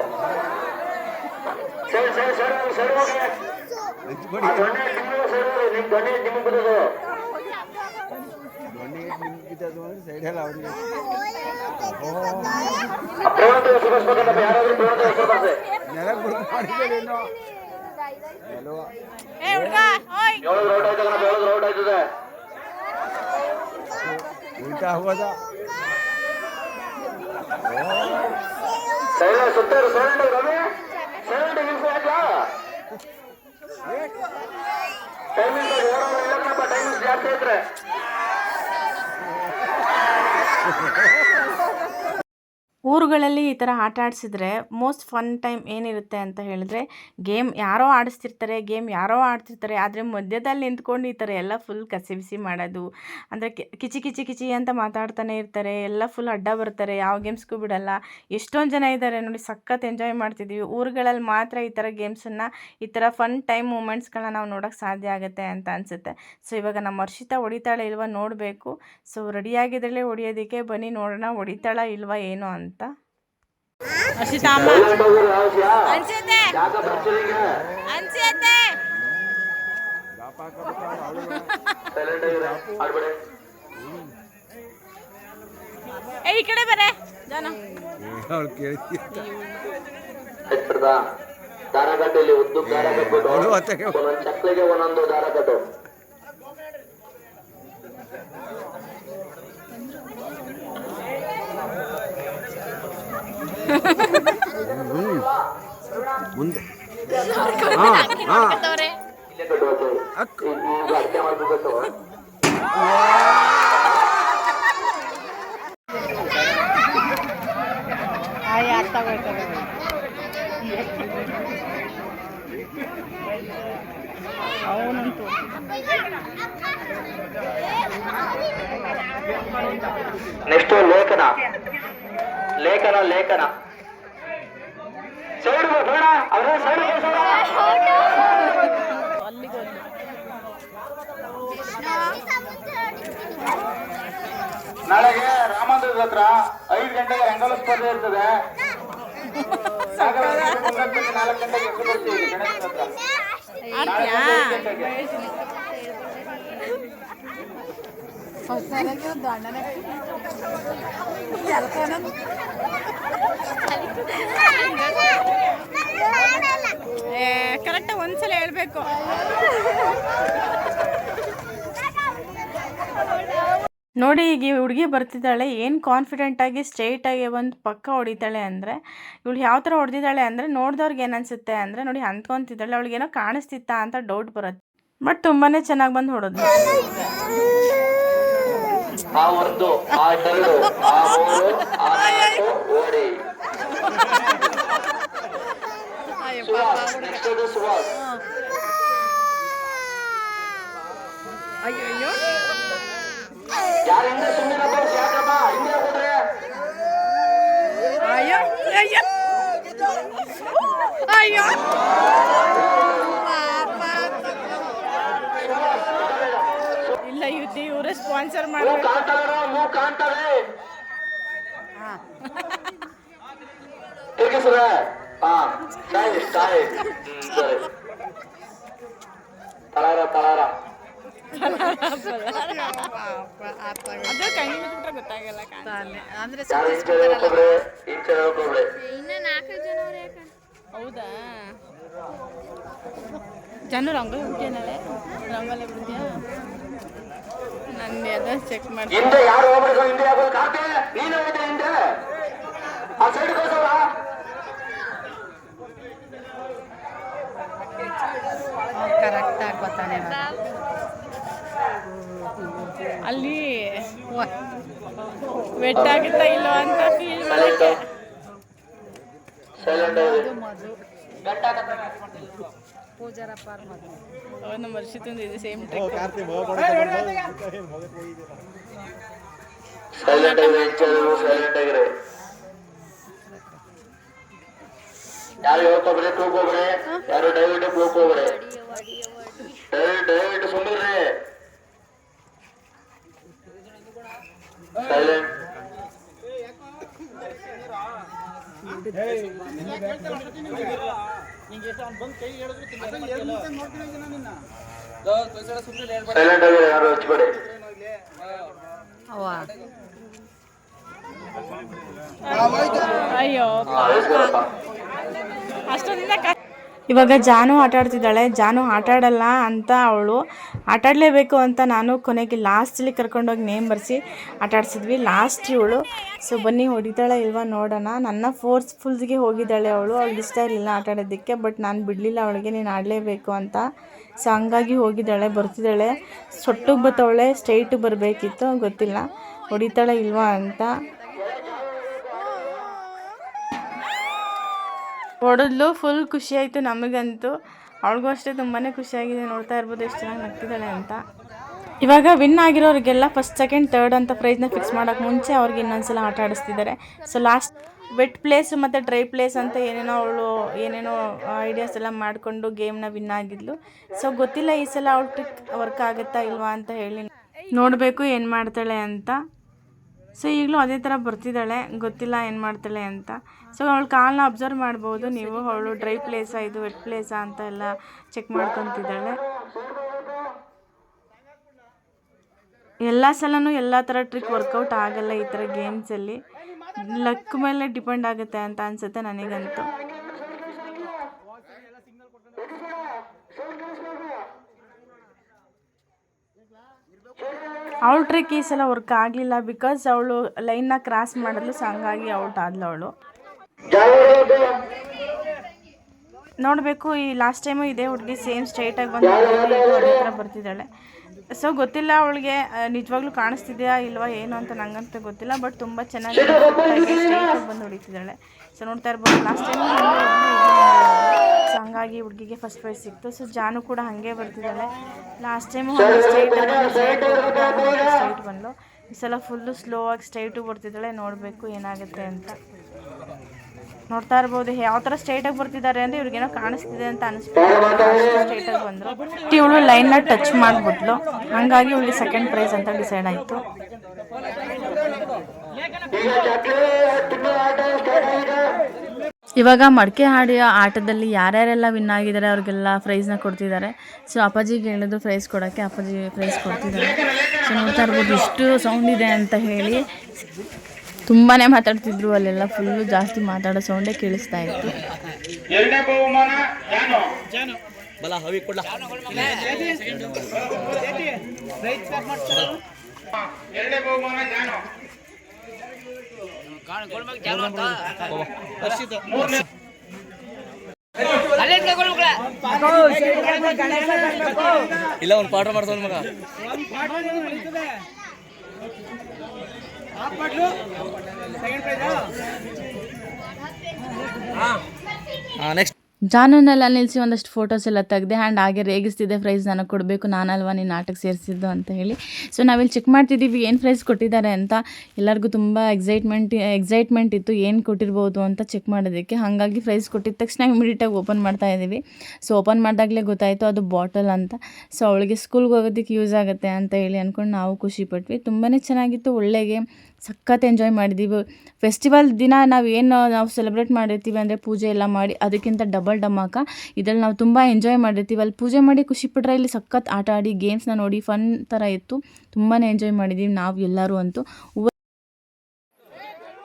ಲಾಡೋಂತರು ಹೆಸರು ಬರ್ಸ್ಬೇಕು ಸರಿ ಸರಿ ಸರಿ ಹೋಗಿ ಸರಿ ಹೋಗಿ ಹಂಚ್ಕೊಡಿ ಆ ದೊಣ್ಣೆ ನಿಮ್ಗೆ ಸರಿ ಹೋಗಿ ನಿಮ್ ದೊಣ್ಣೆ ನಿಮ್ಗೆ ಬರೋದು ದೊಣ್ಣೆಗೆ ನಿಮ್ಗಿದ್ದದು ಅಂದ್ರೆ ಸೈಡಲ್ಲಿ ಅವ್ರಿಗೆ ಪ್ರವಣತೆ ಹೆಸರು ಬರ್ಸ್ಬೇಕಂತ ಯಾರಾದ್ರೂ ಪ್ರವಣತೆ ಹೆಸರು ಬರ್ಸಿ ನೆಲ ಗುರು ಮಾಡಿದ್ದೇನೆ ಇನ್ನು ಎಲ್ಲೋ ಏಳು ರೋಡ್ ಆಯ್ತದ ನಮ್ಮ ಏಳು ರೋಡ್ ಆಯ್ತದೆ ಉಲ್ಟಾ ಹೋಗೋದ ಸೈಲೆಂಟ್ ಸುತ್ತರು ಸೈಲೆಂಟ್ ರವಿ ಸೈಲೆಂಟ್ ನಿಲ್ಸ ಯಾಕಲ್ಲ ಟೈಮಿಂಗ್ ಇಲ್ಲಪ್ಪ ಟೈಮಿಂಗ್ ಜಾಸ್ತಿ ಐತ್ರೆ ಊರುಗಳಲ್ಲಿ ಈ ಥರ ಆಟ ಆಡಿಸಿದ್ರೆ ಮೋಸ್ಟ್ ಫನ್ ಟೈಮ್ ಏನಿರುತ್ತೆ ಅಂತ ಹೇಳಿದ್ರೆ ಗೇಮ್ ಯಾರೋ ಆಡಿಸ್ತಿರ್ತಾರೆ, ಗೇಮ್ ಯಾರೋ ಆಡ್ತಿರ್ತಾರೆ, ಆದರೆ ಮಧ್ಯದಲ್ಲಿ ನಿಂತ್ಕೊಂಡು ಈ ಥರ ಎಲ್ಲ ಫುಲ್ ಕಸಿ ಬಿಸಿ ಮಾಡೋದು. ಅಂದರೆ ಕಿಚಿ ಕಿಚಿ ಕಿಚಿ ಅಂತ ಮಾತಾಡ್ತಾನೆ ಇರ್ತಾರೆ, ಎಲ್ಲ ಫುಲ್ ಅಡ್ಡ ಬರ್ತಾರೆ, ಯಾವ ಗೇಮ್ಸ್ಗೂ ಬಿಡಲ್ಲ. ಎಷ್ಟೊಂದು ಜನ ಇದ್ದಾರೆ ನೋಡಿ, ಸಖತ್ ಎಂಜಾಯ್ ಮಾಡ್ತಿದ್ದೀವಿ ಊರುಗಳಲ್ಲಿ ಮಾತ್ರ ಈ ಥರ ಗೇಮ್ಸನ್ನು ಈ ಥರ ಫನ್ ಟೈಮ್ ಮೂಮೆಂಟ್ಸ್ಗಳನ್ನ ನಾವು ನೋಡೋಕ್ಕೆ ಸಾಧ್ಯ ಆಗುತ್ತೆ ಅಂತ ಅನಿಸುತ್ತೆ. ಸೊ ಇವಾಗ ನಮ್ಮ ಹರ್ಷಿತಾ ಹೊಡಿತಾಳೆ ಇಲ್ವಾ ನೋಡಬೇಕು. ಸೊ ರೆಡಿಯಾಗಿದ್ದರಲ್ಲೇ ಹೊಡಿಯೋದಕ್ಕೆ ಬನ್ನಿ, ನೋಡೋಣ ಹೊಡಿತಾಳ ಇಲ್ವಾ ಏನು ಅಂತ. ಸೈಲೆಂಟ್ ಹೋಗಿರೋ ಅವಶ್ಯ ಯಾಕ ಬರ್ತೀರಿಗೆ ಗಾಪ ಹಾಕೋಬಿಟ್ಟು ಅವಳು ಸೈಲೆಂಟ್ ಆಗಿರ ಆಡ್ಬೇಡಿ ಏ ಈ ಕಡೆ ಬರೇ. ಜಾನ. ಅವಳು ಕೇಳಿ ಎತ್ಬಿಡ್ತಾ ದಾರ ಕಟ್ಟು ಇಲ್ಲಿ ಉದ್ದು ದಾರ ಕಟ್ಬಿಟ್ಟು ಅದು ಹೊತ್ತಗೆ ಒಂದೊಂದು ಚಕ್ಲಿಗೆ ಒಂದೊಂದು ದಾರ ಕಟ್ಟು 음, 뭔데? ಐದು ಗಂಟೆಗೆ ರಂಗೋಲಿ ಸ್ಪರ್ಧೆ ಇರ್ತದೆ. ಕರೆಕ್ಟ್ ನಾಲ್ಕು ಗಂಟೆಗೆ ಬರ್ತೀವಿ ಗಣೇಶನ ಒಂದ್ಸಲ ಹೇಳ್ಬೇಕು. ನೋಡಿ ಈಗ ಈ ಹುಡುಗಿ ಬರ್ತಿದ್ದಾಳೆ, ಏನು ಕಾನ್ಫಿಡೆಂಟಾಗಿ ಸ್ಟ್ರೈಟಾಗಿ ಒಂದು ಪಕ್ಕ ಹೊಡಿತಾಳೆ ಅಂದರೆ, ಇವಳು ಯಾವ ಥರ ಹೊಡೆದಿದ್ದಾಳೆ ಅಂದರೆ, ನೋಡಿದವ್ರಿಗೆ ಏನು ಅನಿಸುತ್ತೆ ಅಂದರೆ, ನೋಡಿ ಅಂದ್ಕೊತಿದ್ದಾಳೆ ಅವಳಿಗೇನೋ ಕಾಣಿಸ್ತಿತ್ತಾ ಅಂತ ಡೌಟ್ ಬರುತ್ತೆ. ಬಟ್ ತುಂಬಾ ಚೆನ್ನಾಗಿ ಬಂದು ಹೊಡೋದು. ಆ ಒಂದು, ಆ ಆ ಮೂರು ಆ ನಾಲ್ಕು ಓಡಿ ಸುಹಾಸ್ ನೆಕ್ಸ್ಟ್ ಅದು ಸುಹಾಸ್ ಅಯ್ಯೋ ಯಾರು ಹಿಂದೆ ಸುಮ್ಮನೆ ಯಾಕಪ್ಪ ಹಿಂದೆ ಹೋದ್ರೆ ಅಯ್ಯೋ ಅಯ್ಯೋ ಅಯ್ಯೋ ಇಲ್ಲ ಇವ್ದು ಇವರೇ ಸ್ಪಾನ್ಸರ್ ಮೂಗ್ ಮಾಡಬೇಕು ಕಾಣ್ತಾವೆ ಮೂಗ್ ಕಾಣ್ತಾವೆ ತಿರುಗಿಸ್ರೆ ಹಾ ಸಾಯಿ ಸಾಯಿ ಹ್ಮ್ ಸರಿ ತಲಾರ ತಲಾರ ಅದು ಕಣ್ಣು ಬಿಟ್ರೆ ಗೊತ್ತಾಗಲ್ಲ ಅಂದ್ರೆ ಇಂಚೆ ಹೇಳ್ಕೊಬ್ರೆ ಇನ್ನ ನಾಲ್ಕು ಜನ ಯಾಕ? ಹೌದಾ? ಜನ ರಂಗೋಲಿ ಬಿಡ್ತೀನಲ್ಲ ರಂಗೋಲಿ ಬಿಡ್ತೀಯಾ ನನ್ನ ಅದ ಚೆಕ್ ಮಾಡ್ತೀನಿ. ಹಿಂದೆ ಯಾರು ಹೋಗ್ಬೇಕು ಹಿಂದೆ ನೀನೇ ಆ ಸೈಡ್ ಕಳ್ಸೋಣ ಕರೆಕ್ಟಾಗಿ ಬರ್ತಾನೆ ಅಲ್ಲಿ ವೆಟ್ ಆಗುತ್ತಾ ಇಲ್ಲೋ ಅಂತ ಫೀಲ್ ಮಾಡಕ್ಕೆ. ಆಗಿ ಪೂಜಾರಪ್ಪ ವರ್ಷದಿಂದ ಇದೆ ಸೇಮ್ ಸೈಲೆಂಟ್ ಆಗಿರಿ ಯಾರು ಹೇಳ್ಕೊಬ್ರೆ ತೂಕೋಬ್ರೆ ಯಾರು ದಯವಿಟ್ಟು ದಯವಿಟ್ಟು ಸುಮ್ಮನೆ ಸೈಲೆಂಟ್ ಸೈಲೆಂಟ್ ಯಾರು ಹಚ್ಬೇಡಿ? ಅಯ್ಯೋ. ಅಷ್ಟೊಂದಿನ ಇವಾಗ ಜಾನು ಆಟ ಆಡ್ತಿದ್ದಾಳೆ ಜಾನು ಆಟ ಅಂತ ಅವಳು. ಆಟಾಡಲೇಬೇಕು ಅಂತ ನಾನು ಕೊನೆಗೆ ಲಾಸ್ಟಲ್ಲಿ ಕರ್ಕೊಂಡೋಗಿ ನೇಮ್ ಬರೆಸಿ ಆಟ ಆಡ್ಸಿದ್ವಿ ಲಾಸ್ಟ್ ಇವಳು. ಸೊ ಬನ್ನಿ ಹೊಡಿತಾಳೆ ಇಲ್ವಾ ನೋಡೋಣ. ನನ್ನ ಫೋರ್ಸ್ಫುಲ್ಸ್ಗೆ ಹೋಗಿದ್ದಾಳೆ ಅವಳು. ಅವಳಿಗೆ ಇಷ್ಟ ಇರಲಿಲ್ಲ ಆಟ ಆಡೋದಕ್ಕೆ ಬಟ್ ನಾನು ಬಿಡಲಿಲ್ಲ ಅವಳಿಗೆ. ನೀನು ಆಡಲೇಬೇಕು ಅಂತ. ಸೊ ಹಂಗಾಗಿ ಹೋಗಿದ್ದಾಳೆ, ಬರ್ತಿದ್ದಾಳೆ. ಸೊಟ್ಟಿಗೆ ಬತ್ತವಳೆ ಸ್ಟ್ರೈಟಿಗೆ ಬರಬೇಕಿತ್ತು. ಗೊತ್ತಿಲ್ಲ. ಹೊಡಿತಾಳೆ ಇಲ್ವಾ ಅಂತ. ಹೊಡೆದ್ಲು ಫುಲ್ ಖುಷಿ ಆಯಿತು ನಮಗಂತೂ. ಅವ್ಳಿಗೂ ಅಷ್ಟೇ ತುಂಬಾ ಖುಷಿಯಾಗಿದೆ ನೋಡ್ತಾ ಇರ್ಬೋದು ಎಷ್ಟು ಚೆನ್ನಾಗಿ ನಗ್ತಿದ್ದಾಳೆ ಅಂತ. ಇವಾಗ ವಿನ್ ಆಗಿರೋರಿಗೆಲ್ಲ ಫಸ್ಟ್ ಸೆಕೆಂಡ್ ತರ್ಡ್ ಅಂತ ಪ್ರೈಸ್ನ ಫಿಕ್ಸ್ ಮಾಡೋಕ್ಕೆ ಮುಂಚೆ ಅವ್ರಿಗೆ ಇನ್ನೊಂದ್ಸಲ ಆಟ ಆಡಿಸ್ತಿದ್ದಾರೆ. ಸೊ ಲಾಸ್ಟ್ ವೆಟ್ ಪ್ಲೇಸ್ ಮತ್ತು ಡ್ರೈ ಪ್ಲೇಸ್ ಅಂತ ಏನೇನೋ ಅವಳು ಏನೇನೋ ಐಡಿಯಾಸ್ ಎಲ್ಲ ಮಾಡಿಕೊಂಡು ಗೇಮ್ನ ವಿನ್ ಆಗಿದ್ಲು. ಸೊ ಗೊತ್ತಿಲ್ಲ ಈ ಸಲ ಅವಳು ಟ್ರಿಕ್ ವರ್ಕ್ ಆಗುತ್ತಾ ಇಲ್ವಾ ಅಂತ ಹೇಳಿ. ನೋಡಬೇಕು ಏನು ಮಾಡ್ತಾಳೆ ಅಂತ. ಸೊ ಈಗಲೂ ಅದೇ ಥರ ಬರ್ತಿದ್ದಾಳೆ. ಗೊತ್ತಿಲ್ಲ ಏನು ಮಾಡ್ತಾಳೆ ಅಂತ. ಸೊ ಅವಳು ಕಾಲನ್ನ ಅಬ್ಸರ್ವ್ ಮಾಡ್ಬೋದು. ನೀವು ಅವಳು ಡ್ರೈ ಪ್ಲೇಸಾ ಇದು ವೆಟ್ ಪ್ಲೇಸಾ ಅಂತ ಎಲ್ಲ ಚೆಕ್ ಮಾಡ್ಕೊತಿದ್ದಾಳೆ. ಎಲ್ಲ ಸಲನೂ ಎಲ್ಲ ಥರ ಟ್ರಿಕ್ ವರ್ಕೌಟ್ ಆಗಲ್ಲ ಈ ಥರ ಗೇಮ್ಸಲ್ಲಿ ಲಕ್ ಮೇಲೆ ಡಿಪೆಂಡ್ ಆಗುತ್ತೆ ಅಂತ ಅನಿಸುತ್ತೆ ನನಗಂತೂ. ಅವಳು ಟ್ರಿಕ್ ಈ ಸಲ ವರ್ಕ್ ಆಗಲಿಲ್ಲ ಬಿಕಾಸ್ ಅವಳು ಲೈನ್ನ ಕ್ರಾಸ್ ಮಾಡಿದ್ಲು ಸೊ ಹಂಗಾಗಿ ಔಟ್ ಆದ್ಲು ಅವಳು. ನೋಡಬೇಕು ಈ ಲಾಸ್ಟ್ ಟೈಮು ಇದೇ ಹುಡುಗಿ ಸೇಮ್ ಸ್ಟ್ರೈಟಾಗಿ ಬಂದು ಅದೇ ಥರ ಬರ್ತಿದ್ದಾಳೆ. ಸೊ ಗೊತ್ತಿಲ್ಲ ಅವಳಿಗೆ ನಿಜವಾಗ್ಲೂ ಕಾಣಿಸ್ತಿದೆಯಾ ಇಲ್ವಾ ಏನು ಅಂತ ನಂಗಂತೂ ಗೊತ್ತಿಲ್ಲ ಬಟ್ ತುಂಬ ಚೆನ್ನಾಗಿ ಸ್ಟ್ರೈಟಾಗಿ ಬಂದು ಹೊಡಿತಿದ್ದಾಳೆ. ಸೊ ನೋಡ್ತಾ ಇರ್ಬೋದು ಲಾಸ್ಟ್ ಟೈಮ್ ಸೊ ಹಂಗಾಗಿ ಹುಡುಗಿಗೆ ಫಸ್ಟ್ ಪ್ರೈಸ್ ಸಿಕ್ತು. ಸೊ ಜಾನು ಕೂಡ ಹಾಗೆ ಬರ್ತಿದ್ದಾಳೆ. ಲಾಸ್ಟ್ ಟೈಮು ಸ್ಟ್ರೈಟ್ ಸ್ಟ್ರೈಟ್ ಬಂದು ಈ ಸಲ ಫುಲ್ಲು ಸ್ಲೋ ಆಗಿ ಸ್ಟ್ರೈಟು ಬರ್ತಿದ್ದಾಳೆ ನೋಡಬೇಕು ಏನಾಗುತ್ತೆ ಅಂತ. ನೋಡ್ತಾ ಇರ್ಬೋದು. ಯಾವ ಥರ ಸ್ಟ್ರೈಟಾಗಿ ಬರ್ತಿದ್ದಾರೆ ಅಂದರೆ ಇವ್ರಿಗೇನೋ ಕಾಣಿಸ್ತಿದೆ ಅಂತ ಅನಿಸ್ಬಿಟ್ಟು ಸ್ಟ್ರೈಟಾಗಿ ಬಂದರು. ಇವಳು ಲೈನ್ನ ಟಚ್ ಮಾಡಿಬಿಟ್ಲು. ಹಾಗಾಗಿ ಇವಳಿಗೆ ಸೆಕೆಂಡ್ ಪ್ರೈಸ್ ಅಂತ ಡಿಸೈಡ್ ಆಯಿತು. ಇವಾಗ ಮಡಕೆ ಆಡಿಯೋ ಆಟದಲ್ಲಿ ಯಾರ್ಯಾರೆಲ್ಲ ವಿನ್ ಆಗಿದ್ದಾರೆ ಅವ್ರಿಗೆಲ್ಲ ಪ್ರೈಸ್ನ ಕೊಡ್ತಿದ್ದಾರೆ. ಸೊ ಅಪ್ಪಾಜಿಗೆ ಹೇಳಿದ್ರು ಪ್ರೈಸ್ ಕೊಡೋಕ್ಕೆ ಅಪ್ಪಾಜಿ ಪ್ರೈಸ್ ಕೊಡ್ತಿದ್ದಾರೆ. ಸೊ ನೋಡ್ತಾ ಇರ್ಬೋದು ಇಷ್ಟು ಸೌಂಡ್ ಇದೆ ಅಂತ ಹೇಳಿ. ತುಂಬಾ ಮಾತಾಡ್ತಿದ್ರು ಅಲ್ಲೆಲ್ಲ ಫುಲ್ಲು ಜಾಸ್ತಿ ಮಾತಾಡೋ ಸೌಂಡೇ ಕೇಳಿಸ್ತಾ ಇತ್ತು. ಎರಡನೇ ಬಹುಮಾನ ಜಾನು. ಬಲ ಹವಿ ಕೊಡ್ಲ. ಎರಡನೇ ಬಹುಮಾನ ಜಾನು ಮೂರನೇ ಇಲ್ಲ ಒಂದು ಪಾಠ ಮಾಡ್ತಾವ ಮಗ. నెక్స్ట్ ನೆಕ್ಸ್ಟ್ ಅಲ್ಲಿ ನಿಲ್ಲಿಸಿ ಒಂದಷ್ಟು ಫೋಟೋಸ್ ಎಲ್ಲ ತೆಗೆದೆ ಆ್ಯಂಡ್ ಹಾಗೆ ರೇಗಿಸ್ತಿದ್ದೆ ಪ್ರೈಸ್ ನನಗೆ ಕೊಡಬೇಕು, ನಾನಲ್ವ ನೀನು ಆಟಕ್ಕೆ ಸೇರಿಸಿದ್ದು? ಅಂತ ಹೇಳಿ. ಸೊ ನಾವಿಲ್ಲಿ ಚೆಕ್ ಮಾಡ್ತಿದ್ದೀವಿ, ಏನು ಪ್ರೈಸ್ ಕೊಟ್ಟಿದ್ದಾರೆ ಅಂತ. ಎಲ್ಲರಿಗೂ ತುಂಬ ಎಕ್ಸೈಟ್ಮೆಂಟ್ ಎಕ್ಸೈಟ್ಮೆಂಟ್ ಇತ್ತು, ಏನು ಕೊಟ್ಟಿರ್ಬೋದು ಅಂತ ಚೆಕ್ ಮಾಡೋದಕ್ಕೆ. ಹಾಗಾಗಿ ಪ್ರೈಸ್ ಕೊಟ್ಟಿದ ತಕ್ಷಣ ಇಮಿಡಿಯೇಟಾಗಿ ಓಪನ್ ಮಾಡ್ತಾ ಇದ್ದೀವಿ. ಸೊ ಓಪನ್ ಮಾಡಿದಾಗಲೇ ಗೊತ್ತಾಯಿತು, ಅದು ಬಾಟಲ್ ಅಂತ. ಸೊ ಅವಳಿಗೆ ಸ್ಕೂಲ್ಗೆ ಹೋಗೋದಕ್ಕೆ ಯೂಸ್ ಆಗುತ್ತೆ ಅಂತ ಹೇಳಿ ಅಂದ್ಕೊಂಡು ನಾವು ಖುಷಿಪಟ್ವಿ ತುಂಬಾ ಚೆನ್ನಾಗಿತ್ತು, ಒಳ್ಳೆಗೆ ಸಖತ್ ಎಂಜಾಯ್ ಮಾಡಿದ್ದೀವಿ ಫೆಸ್ಟಿವಲ್ ದಿನ ನಾವು ಏನು ನಾವು ಸೆಲೆಬ್ರೇಟ್ ಮಾಡಿರ್ತೀವಿ ಅಂದರೆ ಪೂಜೆ ಎಲ್ಲ ಮಾಡಿ ಅದಕ್ಕಿಂತ ಡಬಲ್ ಡಮಾಕ ಇದರಲ್ಲಿ ನಾವು ತುಂಬ ಎಂಜಾಯ್ ಮಾಡಿರ್ತೀವಿ. ಅಲ್ಲಿ ಪೂಜೆ ಮಾಡಿ ಖುಷಿ ಪಟ್ಟರೆ ಇಲ್ಲಿ ಸಖತ್ ಆಟ ಆಡಿ ಗೇಮ್ಸ್ನ ನೋಡಿ ಫನ್ ಥರ ಇತ್ತು. ತುಂಬಾ ಎಂಜಾಯ್ ಮಾಡಿದ್ದೀವಿ ನಾವು ಎಲ್ಲರೂ ಅಂತೂ.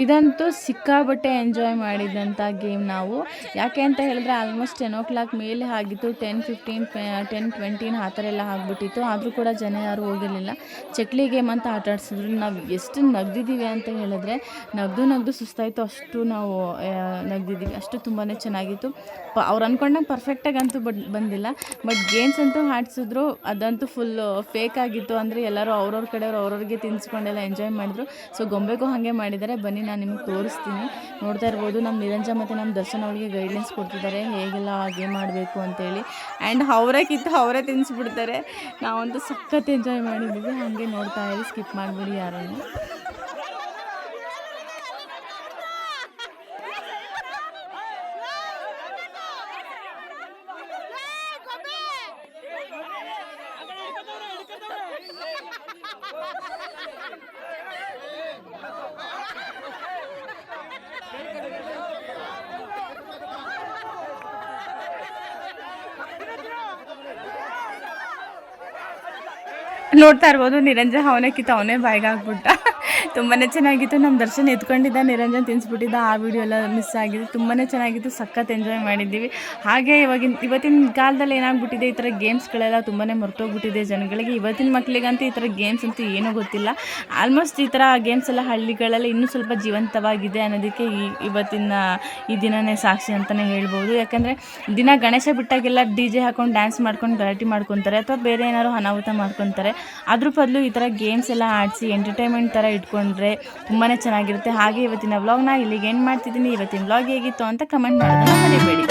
ಇದಂತೂ ಸಿಕ್ಕಾಬಟ್ಟೆ ಎಂಜಾಯ್ ಮಾಡಿದಂಥ ಗೇಮ್ ನಾವು. ಯಾಕೆ ಅಂತ ಹೇಳಿದ್ರೆ ಆಲ್ಮೋಸ್ಟ್ ಟೆನ್ ಓ ಕ್ಲಾಕ್ ಮೇಲೆ ಆಗಿತ್ತು. ಟೆನ್ ಫಿಫ್ಟೀನ್ ಟೆನ್ ಟ್ವೆಂಟೀನ್ ಆ ಥರ ಎಲ್ಲ ಆಗಿಬಿಟ್ಟಿತ್ತು. ಆದರೂ ಕೂಡ ಜನ ಯಾರೂ ಹೋಗಿರಲಿಲ್ಲ. ಚಕ್ಲಿ ಗೇಮ್ ಅಂತ ಆಟ ಆಡಿಸಿದ್ರು. ನಾವು ಎಷ್ಟು ನಗ್ದಿದ್ದೀವಿ ಅಂತ ಹೇಳಿದ್ರೆ ನಗ್ದು ನಗ್ದು ಸುಸ್ತಾಯಿತು. ಅಷ್ಟು ನಾವು ನಗ್ದಿದ್ದೀವಿ. ಅಷ್ಟು ತುಂಬಾ ಚೆನ್ನಾಗಿತ್ತು. ಪ, ಅವ್ರು ಅಂದ್ಕೊಂಡಂಗೆ ಪರ್ಫೆಕ್ಟಾಗಿ ಅಂತೂ ಬಟ್ ಬಂದಿಲ್ಲ. ಬಟ್ ಗೇಮ್ಸ್ ಅಂತೂ ಆಡಿಸಿದ್ರು. ಅದಂತೂ ಫುಲ್ ಫೇಕ್ ಆಗಿತ್ತು. ಅಂದರೆ ಎಲ್ಲರೂ ಅವ್ರವ್ರ ಕಡೆಯವ್ರು ಅವ್ರವ್ರಿಗೆ ತಿನ್ಸ್ಕೊಂಡೆಲ್ಲ ಎಂಜಾಯ್ ಮಾಡಿದ್ರು. ಸೊ ಗೊಂಬೆಗೂ ಹಾಗೆ ಮಾಡಿದ್ದಾರೆ. ಬನ್ನಿ ನಾನು ನಿಮಗೆ ತೋರಿಸ್ತೀನಿ. ನೋಡ್ತಾ ಇರ್ಬೋದು ನಮ್ಮ ನಿರಂಜ ಮತ್ತು ನಮ್ಮ ದರ್ಶನ್ ಅವಳಿಗೆ ಗೈಡ್ಲೈನ್ಸ್ ಕೊಡ್ತಿದ್ದಾರೆ. ಹೇಗೆಲ್ಲ ಗೇಮ್ ಮಾಡಬೇಕು ಅಂತೇಳಿ. ಆ್ಯಂಡ್ ಅವರೇ ಕಿತ್ತು ಅವರೇ ತಿನ್ನಿಸ್ಬಿಡ್ತಾರೆ ನಾವಂತೂ ಸಖತ್ ಎಂಜಾಯ್ ಮಾಡಿದ್ದೀವಿ. ಹಾಗೆ ನೋಡ್ತಾ ಇರಿ ಸ್ಕಿಪ್ ಮಾಡಿಬಿಡಿ ಯಾರನ್ನು. ನೋಡ್ತಾ ಇರ್ಬೋದು ನಿರಂಜನ್ ಅವನೇ ಕಿತ್ತ ಅವನೇ ಬಾಯಿಗೆ ತುಂಬಾ ಚೆನ್ನಾಗಿತ್ತು. ನಮ್ಮ ದರ್ಶನ್ ಎತ್ಕೊಂಡಿದ್ದ, ನಿರಂಜನ್ ತಿನ್ಸ್ಬಿಟ್ಟಿದ್ದ, ಆ ವಿಡಿಯೋ ಎಲ್ಲ ಮಿಸ್ ಆಗಿದೆ ತುಂಬಾ ಚೆನ್ನಾಗಿತ್ತು. ಸಖತ್ ಎಂಜಾಯ್ ಮಾಡಿದ್ದೀವಿ. ಹಾಗೆ ಇವಾಗಿನ, ಇವತ್ತಿನ ಕಾಲದಲ್ಲಿ ಏನಾಗ್ಬಿಟ್ಟಿದೆ, ಈ ಥರ ಗೇಮ್ಸ್ಗಳೆಲ್ಲ ತುಂಬಾ ಮರ್ತೋಗ್ಬಿಟ್ಟಿದೆ ಜನಗಳಿಗೆ. ಇವತ್ತಿನ ಮಕ್ಕಳಿಗಂತೂ ಈ ಥರ ಗೇಮ್ಸ್ ಅಂತೂ ಏನೂ ಗೊತ್ತಿಲ್ಲ. ಆಲ್ಮೋಸ್ಟ್ ಈ ಥರ ಗೇಮ್ಸ್ ಎಲ್ಲ, ಹಳ್ಳಿಗಳಲ್ಲಿ ಇನ್ನೂ ಸ್ವಲ್ಪ ಜೀವಂತವಾಗಿದೆ ಅನ್ನೋದಕ್ಕೆ ಈ, ಇವತ್ತಿನ, ಈ ದಿನನೇ ಸಾಕ್ಷಿ ಅಂತಲೇ ಹೇಳ್ಬೋದು. ಯಾಕಂದರೆ, ದಿನ ಗಣೇಶ ಬಿಟ್ಟಾಗೆಲ್ಲ ಡಿ ಜೆ ಹಾಕೊಂಡು ಡ್ಯಾನ್ಸ್ ಮಾಡ್ಕೊಂಡು ಗಲಾಟೆ ಮಾಡ್ಕೊತಾರೆ, ಅಥವಾ ಬೇರೆ ಏನಾದ್ರು ಅನಾಹುತ ಮಾಡ್ಕೊತಾರೆ. ಅದ್ರ ಬದಲು ಈ ಥರ ಗೇಮ್ಸ್ ಎಲ್ಲ ಆಡಿಸಿ ಎಂಟರ್ಟೈನ್ಮೆಂಟ್ ಥರ ಇಟ್ಕೊಂಡ್ರೆ ತುಂಬಾ ಚೆನ್ನಾಗಿರುತ್ತೆ. ಹಾಗೆ ಇವತ್ತಿನ ವ್ಲಾಗ್ನ ಇಲ್ಲಿಗೆ ಏನು ಮಾಡ್ತಿದ್ದೀನಿ. ಇವತ್ತಿನ ವ್ಲಾಗ್ ಹೇಗಿತ್ತು ಅಂತ ಕಮೆಂಟ್ ಮಾಡೋದನ್ನು ಮರಿಬೇಡಿ.